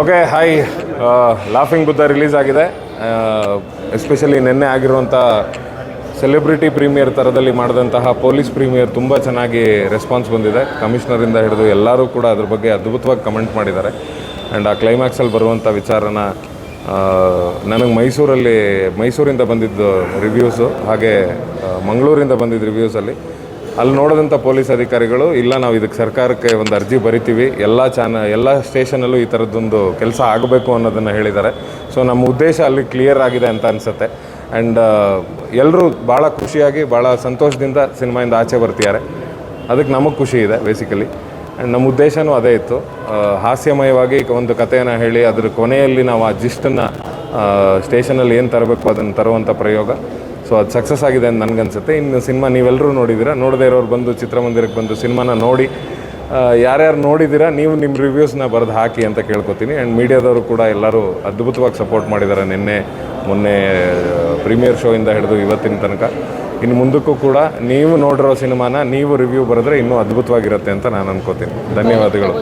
Okay hi laughing Buddha release ಆಗಿದೆ. Especially ನಿನ್ನೆ ಆಗಿರುವಂಥ ಸೆಲೆಬ್ರಿಟಿ ಪ್ರೀಮಿಯರ್ ಥರದಲ್ಲಿ ಮಾಡಿದಂತಹ ಪೊಲೀಸ್ ಪ್ರೀಮಿಯರ್ ತುಂಬ ಚೆನ್ನಾಗಿ ರೆಸ್ಪಾನ್ಸ್ ಬಂದಿದೆ. ಕಮಿಷನರಿಂದ ಹಿಡಿದು ಎಲ್ಲರೂ ಕೂಡ ಅದ್ರ ಬಗ್ಗೆ ಅದ್ಭುತವಾಗಿ ಕಮೆಂಟ್ ಮಾಡಿದ್ದಾರೆ. ಆ್ಯಂಡ್ ಆ ಕ್ಲೈಮ್ಯಾಕ್ಸಲ್ಲಿ ಬರುವಂಥ ವಿಚಾರನ ನನಗೆ ಮೈಸೂರಲ್ಲಿ, ಮೈಸೂರಿಂದ ಬಂದಿದ್ದು ರಿವ್ಯೂಸು ಹಾಗೆ ಮಂಗಳೂರಿಂದ ಬಂದಿದ್ದ ರಿವ್ಯೂಸಲ್ಲಿ ಅಲ್ಲಿ ನೋಡಿದಂಥ ಪೊಲೀಸ್ ಅಧಿಕಾರಿಗಳು, ಇಲ್ಲ ನಾವು ಇದಕ್ಕೆ ಸರ್ಕಾರಕ್ಕೆ ಒಂದು ಅರ್ಜಿ ಬರಿತೀವಿ, ಎಲ್ಲ ಚಾನ, ಎಲ್ಲ ಸ್ಟೇಷನಲ್ಲೂ ಈ ಥರದ್ದೊಂದು ಕೆಲಸ ಆಗಬೇಕು ಅನ್ನೋದನ್ನು ಹೇಳಿದ್ದಾರೆ. ಸೊ ನಮ್ಮ ಉದ್ದೇಶ ಅಲ್ಲಿ ಕ್ಲಿಯರ್ ಆಗಿದೆ ಅಂತ ಅನಿಸುತ್ತೆ. ಆ್ಯಂಡ್ ಎಲ್ಲರೂ ಭಾಳ ಖುಷಿಯಾಗಿ, ಭಾಳ ಸಂತೋಷದಿಂದ ಸಿನಿಮಾಯಿಂದ ಆಚೆ ಬರ್ತಿದ್ದಾರೆ. ಅದಕ್ಕೆ ನಮಗೆ ಖುಷಿ ಇದೆ ಬೇಸಿಕಲಿ ಆ್ಯಂಡ್ ನಮ್ಮ ಉದ್ದೇಶವೂ ಅದೇ ಇತ್ತು. ಹಾಸ್ಯಮಯವಾಗಿ ಒಂದು ಕಥೆಯನ್ನು ಹೇಳಿ, ಅದರ ಕೊನೆಯಲ್ಲಿ ನಾವು ಆ ಜಿಸ್ಟನ್ನು ಸ್ಟೇಷನಲ್ಲಿ ಏನು ತರಬೇಕು, ಅದನ್ನು ತರುವಂಥ ಪ್ರಯೋಗ. ಸೊ ಅದು ಸಕ್ಸಸ್ ಆಗಿದೆ ಅಂತ ನನಗನ್ಸುತ್ತೆ. ಇನ್ನು ಸಿನಿಮಾ ನೀವೆಲ್ಲರೂ ನೋಡಿದ್ದೀರಾ? ನೋಡದೇ ಇರೋರು ಬಂದು ಚಿತ್ರಮಂದಿರಕ್ಕೆ ಬಂದು ಸಿನಿಮಾನ ನೋಡಿ ಯಾರ್ಯಾರು ನೋಡಿದ್ದೀರಾ? ನೀವು ನಿಮ್ಮ ರಿವ್ಯೂಸ್ನ ಬರೆದು ಹಾಕಿ ಅಂತ ಕೇಳ್ಕೊತೀನಿ. ಆ್ಯಂಡ್ ಮೀಡಿಯಾದವರು ಕೂಡ ಎಲ್ಲರೂ ಅದ್ಭುತವಾಗಿ ಸಪೋರ್ಟ್ ಮಾಡಿದ್ದಾರೆ ನಿನ್ನೆ, ಮೊನ್ನೆ ಪ್ರೀಮಿಯರ್ ಶೋಯಿಂದ ಹಿಡಿದು ಇವತ್ತಿನ ತನಕ. ಇನ್ನು ಮುಂದಕ್ಕೂ ಕೂಡ ನೀವು ನೋಡಿರೋ ಸಿನಿಮಾನ, ನೀವು ರಿವ್ಯೂ ಬರೆದ್ರೆ ಇನ್ನೂ ಅದ್ಭುತವಾಗಿರುತ್ತೆ ಅಂತ ನಾನು ಅನ್ಕೋತೀನಿ. ಧನ್ಯವಾದಗಳು.